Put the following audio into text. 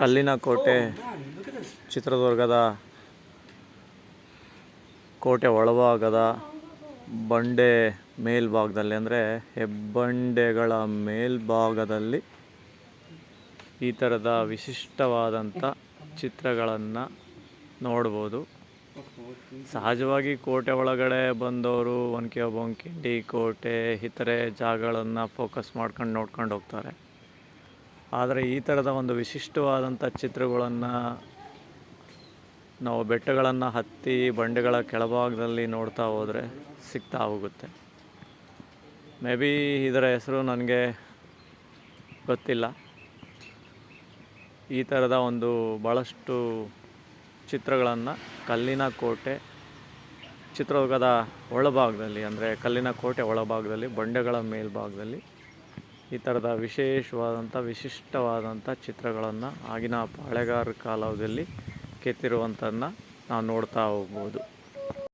ಕಲ್ಲಿನ ಕೋಟೆ ಚಿತ್ರದುರ್ಗದ ಕೋಟೆ ಒಳಭಾಗದ ಬಂಡೆ ಮೇಲ್ಭಾಗದಲ್ಲಿ ಅಂದರೆ ಹೆಬ್ಬಂಡೆಗಳ ಮೇಲ್ಭಾಗದಲ್ಲಿ ಈ ಥರದ ವಿಶಿಷ್ಟವಾದಂಥ ಚಿತ್ರಗಳನ್ನು ನೋಡ್ಬೋದು. ಸಹಜವಾಗಿ ಕೋಟೆ ಒಳಗಡೆ ಬಂದವರು ಒನಕೆ ಒಬ್ಬಂಕಿಂಡಿ ಕೋಟೆ ಇತರೆ ಜಾಗಗಳನ್ನು ಫೋಕಸ್ ಮಾಡ್ಕೊಂಡು ನೋಡ್ಕೊಂಡು ಹೋಗ್ತಾರೆ. ಆದರೆ ಈ ಥರದ ಒಂದು ವಿಶಿಷ್ಟವಾದಂಥ ಚಿತ್ರಗಳನ್ನು ನಾವು ಬೆಟ್ಟಗಳನ್ನು ಹತ್ತಿ ಬಂಡೆಗಳ ಕೆಳಭಾಗದಲ್ಲಿ ನೋಡ್ತಾ ಹೋದರೆ ಸಿಗ್ತಾ ಹೋಗುತ್ತೆ. ಮೇ ಬಿ ಇದರ ಹೆಸರು ನನಗೆ ಗೊತ್ತಿಲ್ಲ. ಈ ಥರದ ಒಂದು ಭಾಳಷ್ಟು ಚಿತ್ರಗಳನ್ನು ಕಲ್ಲಿನ ಕೋಟೆ, ಚಿತ್ರದುರ್ಗದ ಒಳಭಾಗದಲ್ಲಿ, ಅಂದರೆ ಕಲ್ಲಿನ ಕೋಟೆ ಒಳಭಾಗದಲ್ಲಿ, ಬಂಡೆಗಳ ಮೇಲ್ಭಾಗದಲ್ಲಿ ಈ ಥರದ ವಿಶೇಷವಾದಂಥ ವಿಶಿಷ್ಟವಾದಂಥ ಚಿತ್ರಗಳನ್ನು ಆಗಿನ ಪಾಳೆಗಾರ ಕಾಲದಲ್ಲಿ ಕೆತ್ತಿರುವಂಥದನ್ನ ನಾವು ನೋಡ್ತಾ ಹೋಗ್ಬೋದು.